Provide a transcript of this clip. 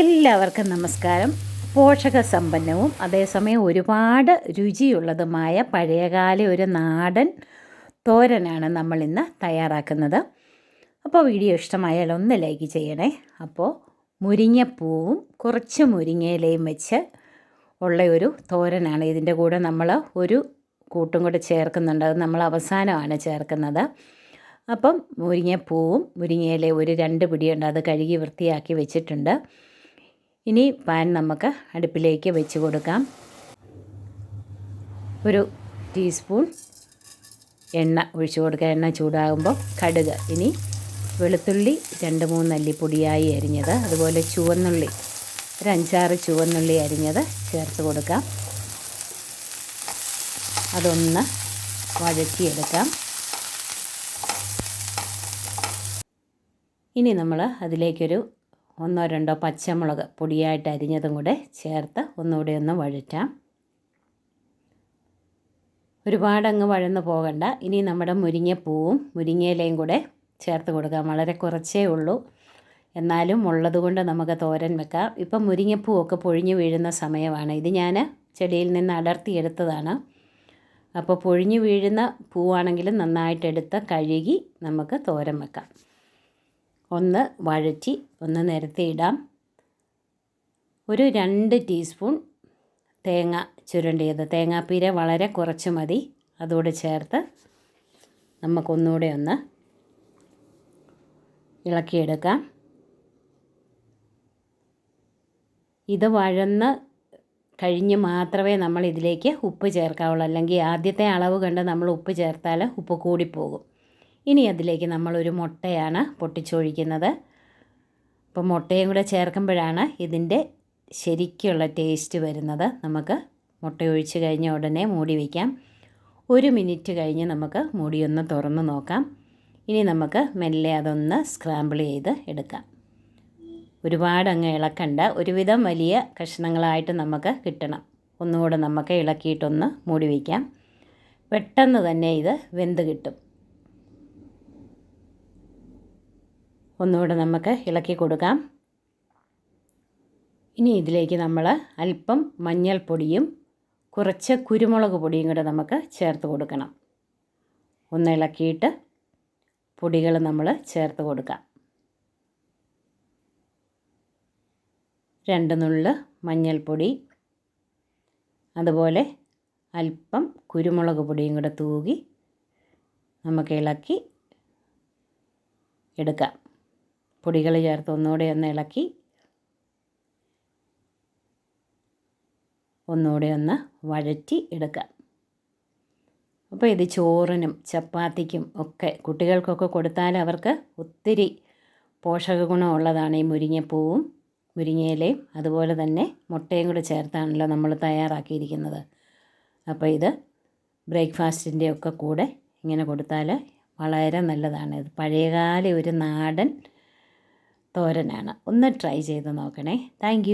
എല്ലാവർക്കും നമസ്കാരം. പോഷക സമ്പന്നവും അതേസമയം ഒരുപാട് രുചിയുള്ളതുമായ പഴയകാല ഒരു നാടൻ തോരനാണ് നമ്മളിന്ന് തയ്യാറാക്കുന്നത്. അപ്പോൾ വീഡിയോ ഇഷ്ടമായാൽ ഒന്ന് ലൈക്ക് ചെയ്യണേ. അപ്പോൾ മുരിങ്ങപ്പൂവും കുറച്ച് മുരിങ്ങയിലയും വെച്ച് ഉള്ള ഒരു തോരനാണ്. ഇതിന്റെ കൂടെ നമ്മൾ ഒരു കൂട്ടും കൂടെ ചേർക്കുന്നുണ്ട്. അത് നമ്മൾ അവസാനമാണ് ചേർക്കുന്നത്. അപ്പം മുരിങ്ങപ്പൂവും മുരിങ്ങയില ഒരു രണ്ട് പിടിയുണ്ട്. അത് കഴുകി വൃത്തിയാക്കി വെച്ചിട്ടുണ്ട്. ഇനി പാൻ നമുക്ക് അടുപ്പിലേക്ക് വെച്ച് കൊടുക്കാം. ഒരു ടീസ്പൂൺ എണ്ണ ഒഴിച്ചു കൊടുക്കുക. എണ്ണ ചൂടാകുമ്പോൾ കടുക്. ഇനി വെളുത്തുള്ളി രണ്ട് മൂന്ന് അല്ലിപ്പൊടിയായി അരിഞ്ഞത്. അതുപോലെ ചുവന്നുള്ളി ഒരു അഞ്ചാറ് ചുവന്നുള്ളി അരിഞ്ഞത് ചേർത്ത് കൊടുക്കാം. അതൊന്ന് വഴറ്റിയെടുക്കാം. ഇനി നമ്മൾ അതിലേക്കൊരു ഒന്നോ രണ്ടോ പച്ചമുളക് പൊടിയായിട്ട് അരിഞ്ഞതും കൂടെ ചേർത്ത് ഒന്നുകൂടെ ഒന്ന് വഴറ്റാം. ഒരുപാടങ്ങ് വഴന്ന് പോകണ്ട. ഇനി നമ്മുടെ മുരിങ്ങപ്പൂവും മുരിങ്ങയിലയും കൂടെ ചേർത്ത് കൊടുക്കാം. വളരെ കുറച്ചേ ഉള്ളൂ. എന്നാലും ഉള്ളതുകൊണ്ട് നമുക്ക് തോരൻ വെക്കാം. ഇപ്പം മുരിങ്ങപ്പൂവൊക്കെ പൊഴിഞ്ഞു വീഴുന്ന സമയമാണ്. ഇത് ഞാൻ ചെടിയിൽ നിന്ന് അടർത്തിയെടുത്തതാണ്. അപ്പോൾ പൊഴിഞ്ഞു വീഴുന്ന പൂവാണെങ്കിലും നന്നായിട്ടെടുത്ത് കഴുകി നമുക്ക് തോരൻ വെക്കാം. ഒന്ന് വഴറ്റി ഒന്ന് നിരത്തിയിടാം ഒരു രണ്ട് ടീസ്പൂൺ തേങ്ങ ചുരണ്ടിയത്. തേങ്ങാപ്പീര വളരെ കുറച്ച് മതി. അതുകൂടെ ചേർത്ത് നമുക്കൊന്നുകൂടെ ഒന്ന് ഇളക്കിയെടുക്കാം. ഇത് വഴന്ന് കഴിഞ്ഞ് മാത്രമേ നമ്മൾ ഇതിലേക്ക് ഉപ്പ് ചേർക്കാവുള്ളൂ. അല്ലെങ്കിൽ ആദ്യത്തെ അളവ് കണ്ട് നമ്മൾ ഉപ്പ് ചേർത്താൽ ഉപ്പ് കൂടിപ്പോകും. ഇനി അതിലേക്ക് നമ്മളൊരു മുട്ടയാണ് പൊട്ടിച്ചൊഴിക്കുന്നത്. അപ്പോൾ മുട്ടയും കൂടെ ചേർക്കുമ്പോഴാണ് ഇതിന്റെ ശരിക്കുള്ള ടേസ്റ്റ് വരുന്നത്. നമുക്ക് മുട്ട ഒഴിച്ച് കഴിഞ്ഞ ഉടനെ മൂടി വയ്ക്കാം. ഒരു മിനിറ്റ് കഴിഞ്ഞ് നമുക്ക് മൂടിയൊന്ന് തുറന്ന് നോക്കാം. ഇനി നമുക്ക് മെല്ലെ അതൊന്ന് സ്ക്രാമ്പിൾ ചെയ്ത് എടുക്കാം. ഒരുപാട് അങ്ങ് ഇളക്കണ്ട. ഒരുവിധം വലിയ കഷ്ണങ്ങളായിട്ട് നമുക്ക് കിട്ടണം. ഒന്നുകൂടെ നമുക്ക് ഇളക്കിയിട്ടൊന്ന് മൂടി വയ്ക്കാം. പെട്ടെന്ന് തന്നെ ഇത് വെന്ത് കിട്ടും. ഒന്നുകൂടെ നമുക്ക് ഇളക്കി കൊടുക്കാം. ഇനി ഇതിലേക്ക് നമ്മൾ അല്പം മഞ്ഞൾപ്പൊടിയും കുറച്ച് കുരുമുളക് പൊടിയും കൂടെ നമുക്ക് ചേർത്ത് കൊടുക്കണം. ഒന്ന് ഇളക്കിയിട്ട് പൊടികൾ നമ്മൾ ചേർത്ത് കൊടുക്കാം. രണ്ട് നുള്ള് മഞ്ഞൾപ്പൊടി അതുപോലെ അല്പം കുരുമുളക് പൊടിയും കൂടെ തൂകി നമുക്ക് ഇളക്കി എടുക്കാം. പൊടികൾ ചേർത്ത് ഒന്നുകൂടെ ഒന്ന് ഇളക്കി ഒന്നുകൂടെ ഒന്ന് വഴറ്റി എടുക്കാം. അപ്പോൾ ഇത് ചോറിനും ചപ്പാത്തിക്കും ഒക്കെ കുട്ടികൾക്കൊക്കെ കൊടുത്താൽ അവർക്ക് ഒത്തിരി പോഷക ഗുണമുള്ളതാണ് ഈ മുരിങ്ങപ്പൂവും മുരിങ്ങയിലയും അതുപോലെ തന്നെ മുട്ടയും കൂടെ ചേർത്താണല്ലോ നമ്മൾ തയ്യാറാക്കിയിരിക്കുന്നത്. അപ്പോൾ ഇത് ബ്രേക്ക്ഫാസ്റ്റിന്റെ ഒക്കെ കൂടെ ഇങ്ങനെ കൊടുത്താൽ വളരെ നല്ലതാണ്. ഇത് പഴയകാല ഒരു നാടൻ തോരനാണ്. ഒന്ന് ട്രൈ ചെയ്ത് നോക്കണേ. താങ്ക്